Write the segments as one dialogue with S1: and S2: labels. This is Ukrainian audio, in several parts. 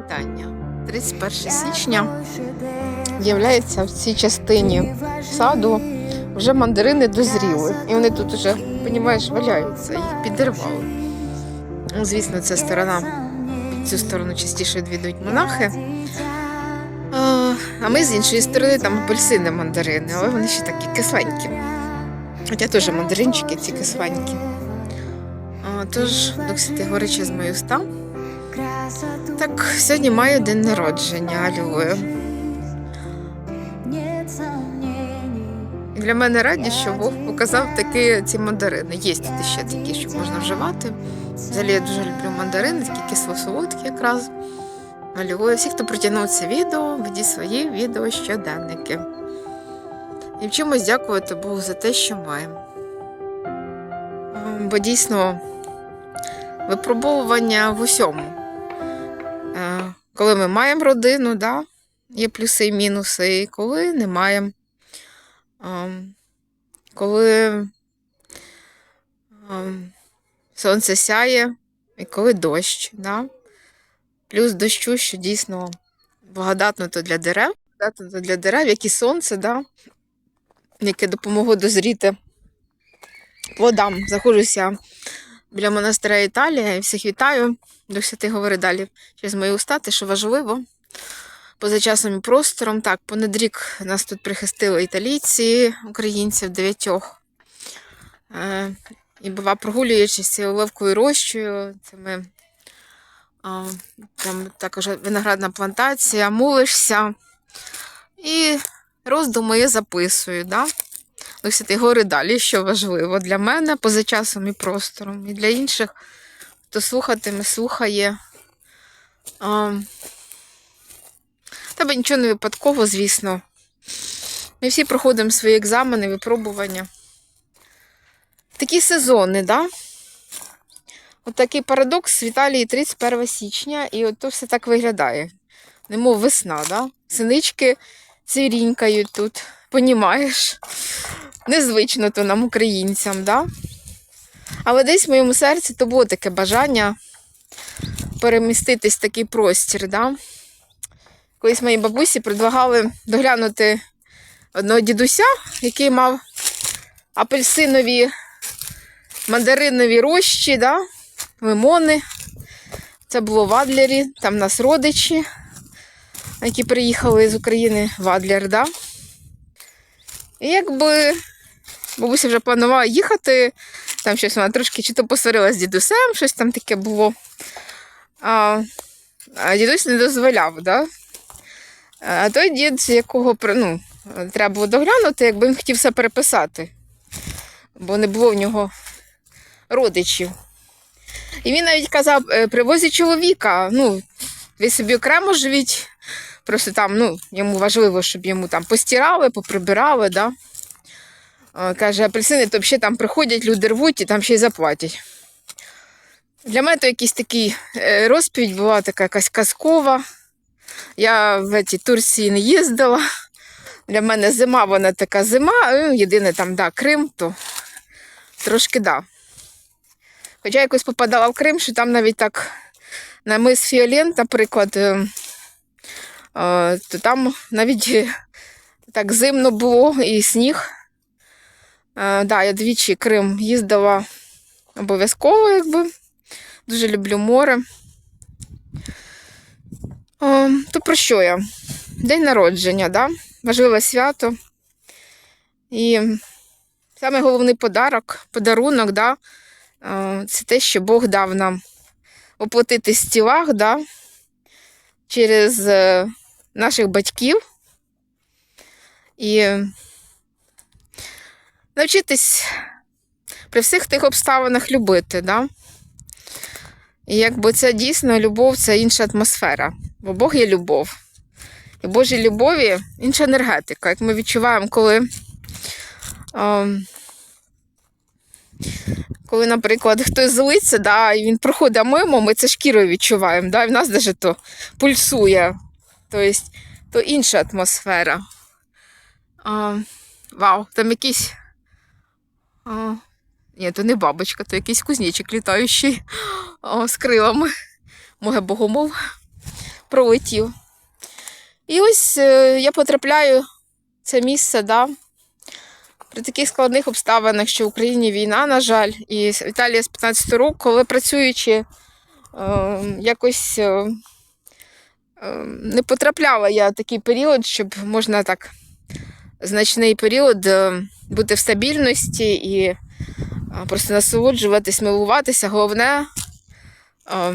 S1: Вітання. 31 січня з'являється в цій частині саду вже мандарини дозріли. І вони тут вже, розумієш, валяються, їх підірвали. Ну, звісно, ця сторона, під цю сторону частіше відвідують монахи. А, ми з іншої сторони там апельсини мандарини, але вони ще такі кисленькі. Хоча теж мандаринчики ці кисленькі. Тож, до Святи Горича з мою уста. Так, сьогодні маю день народження, алює. Для мене радість, що Бог показав такі ці мандарини. Є тут ще такі, що можна вживати. Взагалі я дуже люблю мандарини, такі кисло-солодкі якраз. Алює. Всі, хто притягнув це відео, ведіть свої відео щоденники. І в чомусь дякувати Богу за те, що маємо. Ем, Бо дійсно випробовування в усьому. Е, Коли ми маємо родину, да, є плюси і мінуси, і коли не маємо. Ем, Коли ем, сонце сяє, і коли дощ. Да? Плюс дощу, що дійсно благодатно то для дерев, то для дерев, як і сонце, да? яке допомогло дозріти плодам. Заходжуся біля монастиря Італія і всіх вітаю. Дух Святий говорить далі через мої уста, те, що важливо. Поза часом і простором. Так, понад рік нас тут прихистили італійці, українців дев'ятьох. Е, і бува, прогулюючись оливковою рощою, це ми а, там також виноградна плантація, молишся. І роздуми я записую. Да? Святий говорить далі, що важливо для мене поза часом і простором, і для інших, хто слухатиме, слухає. А, Тебе нічого не випадково, звісно. Ми всі проходимо свої екзамени, випробування. Такі сезони, да? От такий парадокс в Італії 31 січня, і от то все так виглядає. Немов весна, да? Синички цвірінькають тут, понімаєш? Незвично то нам, українцям, да? Але десь в моєму серці то було таке бажання переміститись в такий простір, да? Колись моїй бабусі предлагали доглянути одного дідуся, який мав апельсинові, мандаринові рощі, да? лимони. Це було в Адлері, там в нас родичі, які приїхали з України в Адлер, да? І якби бабуся вже планувала їхати, там щось вона трошки чи то посварилася з дідусем, щось там таке було. А, а дідусь не дозволяв, да? А той дід, якого ну, треба було доглянути, якби він хотів все переписати, бо не було в нього родичів. І він навіть казав, «Е, привозі чоловіка, ну, ви собі окремо живіть, просто там, ну, йому важливо, щоб йому там постирали, поприбирали, да? Каже, апельсини то взагалі там приходять, люди рвуть і там ще й заплатять. Для мене то якийсь такий е, розповідь була така якась казкова. Я в цій Турції не їздила. Для мене зима, вона така зима. ну, Єдине там, да, Крим, то трошки да. Хоча якось попадала в Крим, що там навіть так на мис Фіолент, наприклад, е, е, то там навіть так зимно було і сніг. Е, да, я двічі Крим їздила обов'язково, якби. Дуже люблю море. О, то про що я? День народження, да? важливе свято. І саме головний подарок, подарунок, да? е, це те, що Бог дав нам оплатитись в тілах да? через е, наших батьків. І навчитись при всіх тих обставинах любити. Да? І якби це дійсно любов, це інша атмосфера. Бо Бог є любов. І Божій любові інша енергетика. Як ми відчуваємо, коли, ем, коли наприклад, хтось злиться, да, і він проходить мимо, ми це шкірою відчуваємо. Да, і в нас навіть то пульсує. Тобто, то інша атмосфера. А, вау, там якийсь. А, ні, то не бабочка, то якийсь кузнечик літаючий о, з крилами. Моє богомол. пролетів. І ось е, я потрапляю в це місце, да, при таких складних обставинах, що в Україні війна, на жаль, і Італія з 15 року, коли працюючи, е, якось е, е, не потрапляла я в такий період, щоб можна так значний період е, бути в стабільності і е, просто насолоджуватись, милуватися. Головне е,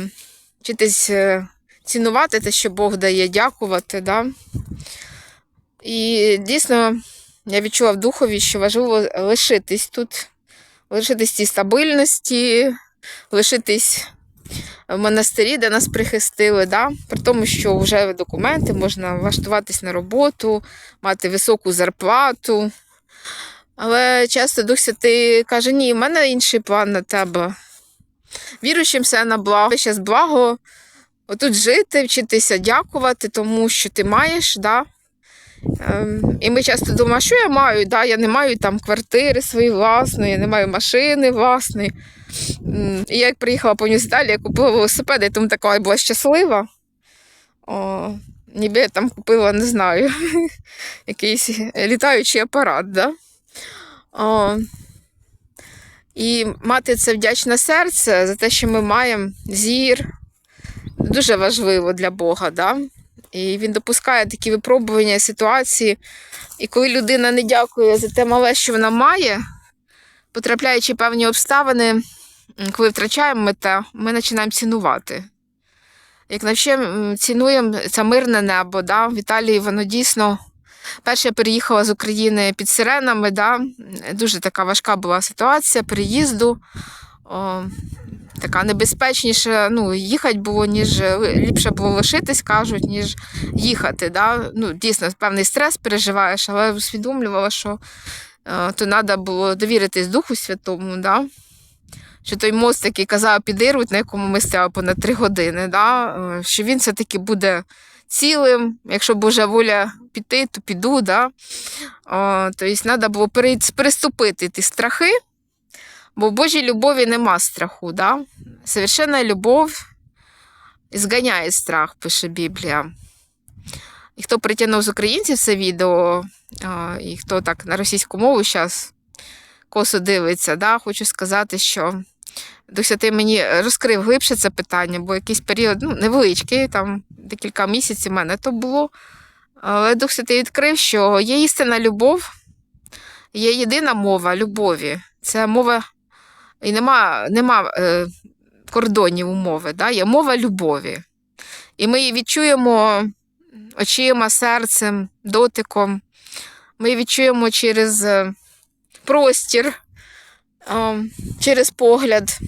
S1: вчитись е, цінувати те, що Бог дає, дякувати. Да? І дійсно я відчула в духові, що важливо лишитись тут, лишитись цій стабільності, лишитись в монастирі, де нас прихистили, да? при тому, що вже документи, можна влаштуватись на роботу, мати високу зарплату. Але часто Дух Святий каже: ні, в мене інший план на тебе. Віруючим все на благо. Зараз благо отут жити, вчитися дякувати тому, що ти маєш. Да? Ем, І ми часто думаємо, що я маю? Да? Я не маю там квартири свої власної, я не маю машини власної. І я як приїхала по Італії, я купила велосипед, я тому така була щаслива. О, ніби я там купила, не знаю, якийсь літаючий апарат. Да? О, і мати це вдячне серце за те, що ми маємо зір, дуже важливо для Бога. Да? І він допускає такі випробування ситуації. І коли людина не дякує за те мале, що вона має, потрапляючи певні обставини, коли втрачаємо ми те, ми починаємо цінувати. Як навче цінуємо це мирне небо, да? в Італії воно дійсно. Перше я переїхала з України під сиренами, да? дуже така важка була ситуація переїзду. О, така небезпечніша. Ну, їхати було, ніж ліпше було лишитись, кажуть, ніж їхати. Да? Ну, дійсно, певний стрес переживаєш, але усвідомлювала, що е, то треба було довіритись Духу Святому. Да? Що той мост, який казав підірвуть, на якому ми стояли понад три години, да? е, що він все-таки буде цілим. Якщо Божа воля піти, то піду. Да? О, тобто треба було переступити ті страхи, бо в Божій любові нема страху. Да? Совершенна любов зганяє страх, пише Біблія. І хто притягнув з українців це відео, і хто так на російську мову зараз косо дивиться, да, хочу сказати, що Дух Святий мені розкрив глибше це питання, бо якийсь період ну, невеличкий, там декілька місяців в мене то було. Але Дух Святий відкрив, що є істинна любов, є єдина мова любові. Це мова, і нема, нема е, кордонів у мови, да? є мова любові. І ми її відчуємо очима, серцем, дотиком. Ми її відчуємо через е, простір, е, через погляд,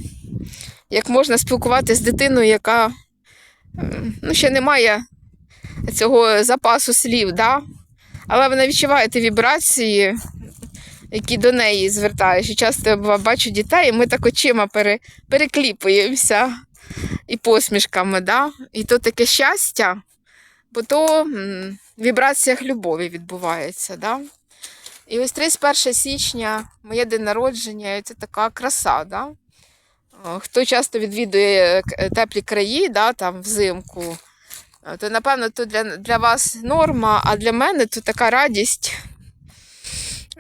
S1: як можна спілкуватися з дитиною, яка е, ну, ще не має цього запасу слів, да? але вона відчуває ті вібрації, які до неї звертаєш. І часто я бачу дітей, і ми так очима пере, перекліпуємося і посмішками. Да? І то таке щастя, бо то в вібраціях любові відбувається. Да? І ось 31 січня, моє день народження, це така краса. Да? Хто часто відвідує теплі краї, да, там взимку, е, то напевно то для, для вас норма, а для мене то така радість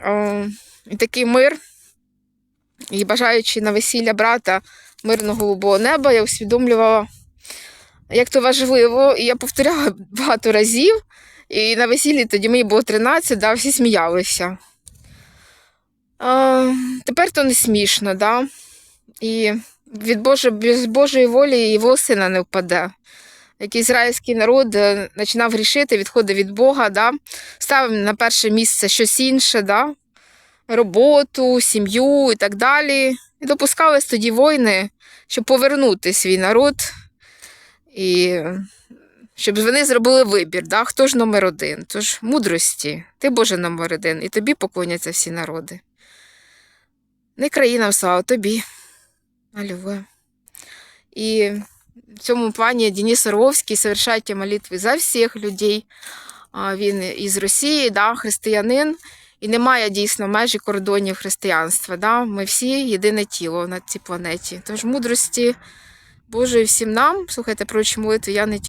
S1: о, і такий мир. І бажаючи на весілля брата мирного голубого неба, я усвідомлювала, як то важливо. І я повторяла багато разів. І на весіллі тоді мені було 13, да, всі сміялися. А, тепер то не смішно, да? І від Божої, без Божої волі його сина не впаде. Як ізраїльський народ е, починав грішити, відходив від Бога, да? ставив на перше місце щось інше, да? роботу, сім'ю і так далі. І допускались тоді війни, щоб повернути свій народ, і щоб вони зробили вибір, да? хто ж номер один. Тож мудрості, ти Боже номер один, і тобі поклоняться всі народи. Не країнам слава, тобі. Аллилуйя. І в цьому плані Денис Орловський «Совершайте молитви за всіх людей. Він із Росії, да, християнин, і немає дійсно межі кордонів християнства. Да? Ми всі єдине тіло на цій планеті. Тож мудрості Божої всім нам, слухайте прочі молитви, я не